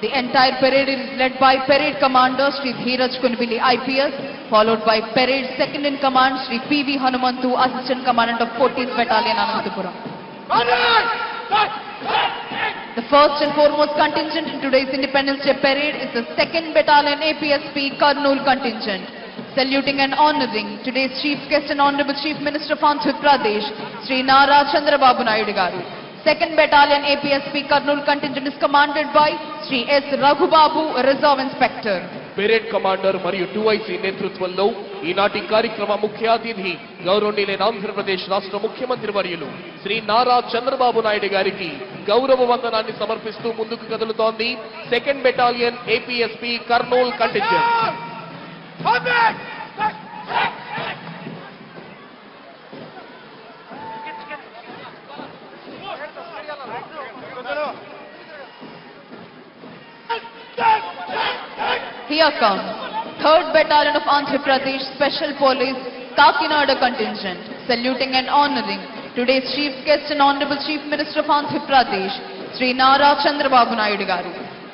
The entire parade is led by Parade Commander Sri Dheeraj Kunbili IPS, followed by Parade Second in Command Sri P.V. Hanumantu, Assistant Commandant of 14th Battalion, Anantapuram. The first and foremost contingent in today's Independence Day parade is the 2nd Battalion APSP Karnool contingent. Saluting and honoring today's Chief Guest and Honorable Chief Minister of Andhra Pradesh, Sri Nara Chandrababu Naidu garu. 2nd Battalion APSP Karnool contingent is commanded by Sri S. Raghubabu, Reserve Inspector. Parade commander మరియు two I C నేతృత్వంలో ఈనాటి కార్యక్రమ ముఖ్య అతిథి గౌరవనీయులైన ఆంధ్రప్రదేశ్ రాష్ట్ర ముఖ్యమంత్రి వర్యులు శ్రీ నారా చంద్రబాబు నాయుడు గారికి గౌరవ వందనాన్ని సమర్పిస్తూ ముందుకు కదులుతోంది second battalion APSP Kurnool contingent Here comes 3rd Battalion of Andhra Pradesh Special Police Kakinada contingent, saluting and honoring today's Chief Guest and Honorable Chief Minister of Andhra Pradesh, Sri Nara Chandrababu Naidu garu.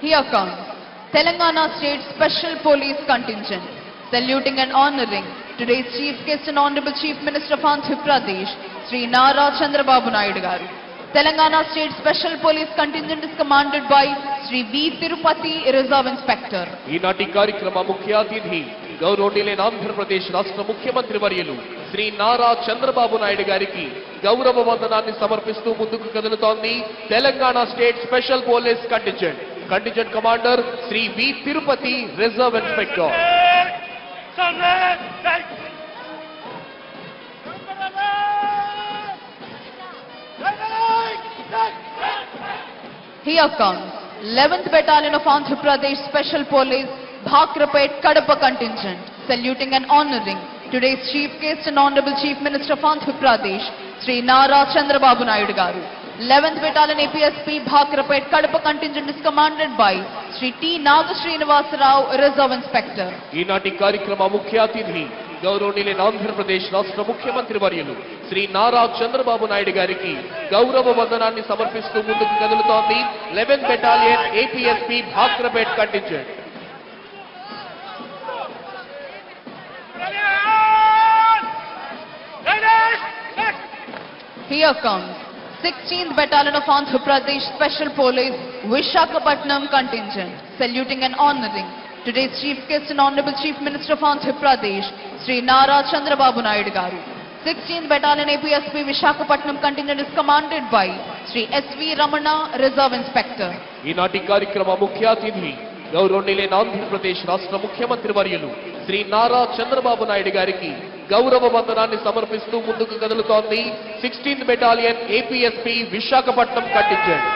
Here comes Telangana State Special Police Contingent, saluting and honoring today's Chief Guest and Honorable Chief Minister of Andhra Pradesh, Sri Nara Chandrababu Naidu garu. Telangana State Special Police Contingent is commanded by Sri V. Tirupati, Reserve Inspector. ఈనాటి కార్యక్రమ ముఖ్య అతిథి గౌరవనీయులైన ఆంధ్రప్రదేశ్ రాష్ట్ర ముఖ్యమంత్రి వర్యులు శ్రీ నారా చంద్రబాబు నాయుడు గారికి గౌరవ వందనాన్ని సమర్పిస్తూ ముందుకు కదులుతోంది Telangana state special police contingent contingent commander Sri V Tirupati reserve inspector Here comes 11th Battalion of Andhra Pradesh Special Police Bhakrapet Kadapa contingent, saluting and honoring today's Chief Guest and Honorable Chief Minister of Andhra Pradesh, Sri Nara Chandrababu Naidu garu. 11th Battalion APSP Bhakrapet Kadapa contingent is commanded by Sri T. Nagasrinivas Rao, Reserve Inspector. ఈనాటి కార్యక్రమ ముఖ్య అతిథి గౌరవనీయులైన ఆంధ్రప్రదేశ్ రాష్ట్ర ముఖ్యమంత్రి వర్యులు శ్రీ నారా చంద్రబాబు నాయుడు గారికి గౌరవ వందనాన్ని సమర్పిస్తూ ముందుకు కదులుతోంది eleven battalion APSP Bhakrapet contingent Here comes 16th Battalion of Andhra Pradesh Special Police Vishakhapatnam contingent, saluting and honoring today's Chief Guest and Honorable Chief Minister of Andhra Pradesh, Sri Nara Chandrababu Naidu garu. 16th Battalion APSP Vishakhapatnam contingent is commanded by Sri S.V. Ramana, Reserve Inspector. ఈనాటి కార్యక్రమ ముఖ్య అతిథి గౌరవనీయులైన ఆంధ్రప్రదేశ్ రాష్ట్ర ముఖ్యమంత్రి వర్యులు శ్రీ నారా చంద్రబాబు నాయుడు గారికి గౌరవ వందనాన్ని సమర్పిస్తూ ముందుకు కదులుతోంది. Sixteenth battalion APSP Visakhapatnam కట్టించండి